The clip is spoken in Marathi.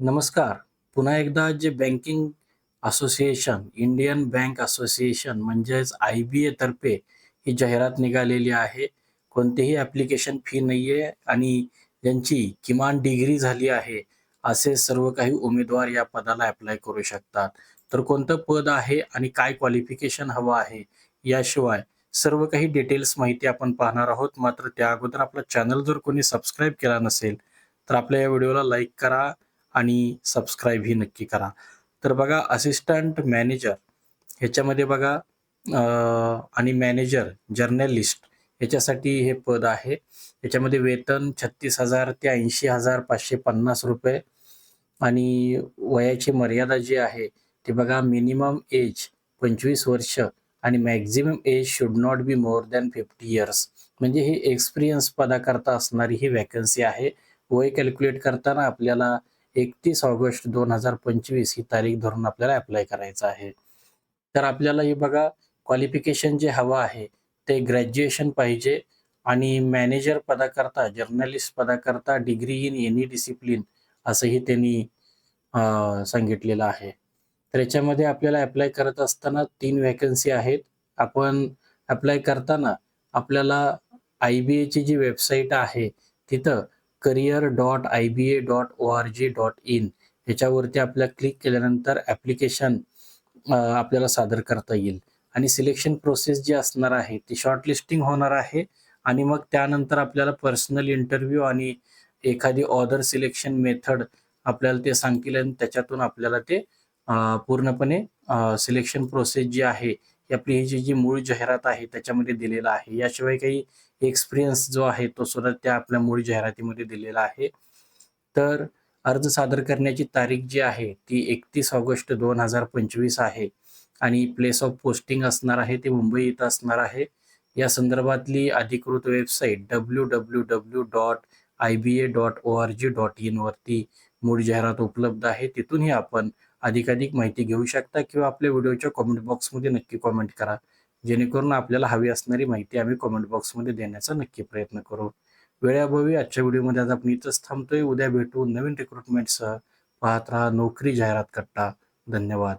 नमस्कार. पुन्हा एकदा जे banking association, Indian bank association म्हणजेच आय-बी-ए तर्फे ही जाहिरात निघालेली आहे. कोणतेही ॲप्लिकेशन फी नाही आहे आणि ज्यांची किमान डिग्री झाली आहे, असे सर्व काही उमेदवार या पदाला ॲप्लाय करू शकतात. तर कोणतं पद आहे आणि काय क्वालिफिकेशन हवं आहे, याशिवाय सर्व काही डिटेल्स माहिती आपण पाहणार आहोत. मात्र त्या अगोदर आपला चॅनल जर कोणी सबस्क्राईब केला नसेल, तर आपल्या या व्हिडिओला लाईक करा आणि सबस्क्राईब ही नक्की करा. तर बघा असिस्टंट मॅनेजर ह्याच्यामध्ये बघा आणि मॅनेजर जर्नलिस्ट ह्याच्यासाठी हे पद आहे. याच्यामध्ये वेतन 36,000 ते 80,550 रुपये आणि वयाची मर्यादा जी आहे, ती बघा मिनिमम एज 25 वर्ष आणि maximum age should not be more than 50 years. म्हणजे ही एक्सपिरियन्स पदाकरता असणारी ही वॅकन्सी आहे. वय कॅल्क्युलेट करताना आपल्याला 31 ऑगस्ट 2025 ही तारीख धरून आपल्याला अप्लाय करायचं आहे. तर आपल्याला हे बघा क्वालिफिकेशन जे हवं आहे, ते ग्रॅज्युएशन पाहिजे आणि मॅनेजर पदाकरता, जर्नलिस्ट पदाकरता डिग्री इन एनी डिसिप्लिन असंही त्यांनी सांगितलेलं आहे. तर याच्यामध्ये आपल्याला अप्लाय करत असताना तीन व्हॅकन्सी आहेत. आपण अप्लाय करताना आपल्याला आय-बी-एची जी वेबसाईट आहे, तिथं career dot I B A dot O R G dot in ह्याच्यावरती आपल्या क्लिक केल्यानंतर ॲप्लिकेशन आपल्याला सादर करता येईल. आणि सिलेक्शन प्रोसेस जी असणार आहे, ती शॉर्टलिस्टिंग होणार आहे. आणि मग त्यानंतर आपल्याला पर्सनल इंटरव्ह्यू आणि एखादी ऑदर सिलेक्शन मेथड आपल्याला ते सांगतील आणि त्याच्यातून आपल्याला ते पूर्णपणे सिलेक्शन प्रोसेस जी आहे, आपली ही जी जी मूळ जाहिरात आहे, त्याच्यामध्ये दिलेलं आहे. याशिवाय काही एक्सपिरियन्स जो आहे, तो सुद्धा त्या आपल्या मूळ जाहिरातीमध्ये दिलेला आहे. तर अर्ज सादर करण्याची तारीख जी आहे, ती 31 ऑगस्ट 2025 आहे आणि प्लेस ऑफ पोस्टिंग असणार आहे, ते मुंबई इथं असणार आहे. या संदर्भातली अधिकृत website W W W dot I B A dot O R G dot वरती मूळ जाहिरात उपलब्ध आहे. तिथूनही आपण अधिकाधिक माहिती घेऊ शकता किंवा आपल्या व्हिडिओच्या कॉमेंट बॉक्समध्ये नक्की कॉमेंट करा. जेणेकरून आपल्याला हवी असणारी माहिती आम्ही कॉमेंट बॉक्समध्ये देण्याचा नक्की प्रयत्न करू. वेळाभावी आजच्या व्हिडिओमध्ये आज आपण इथंच थांबतोय. उद्या भेटू नवीन रिक्रुटमेंटसह. पाहत राहा नोकरी जाहिरात कट्टा. धन्यवाद.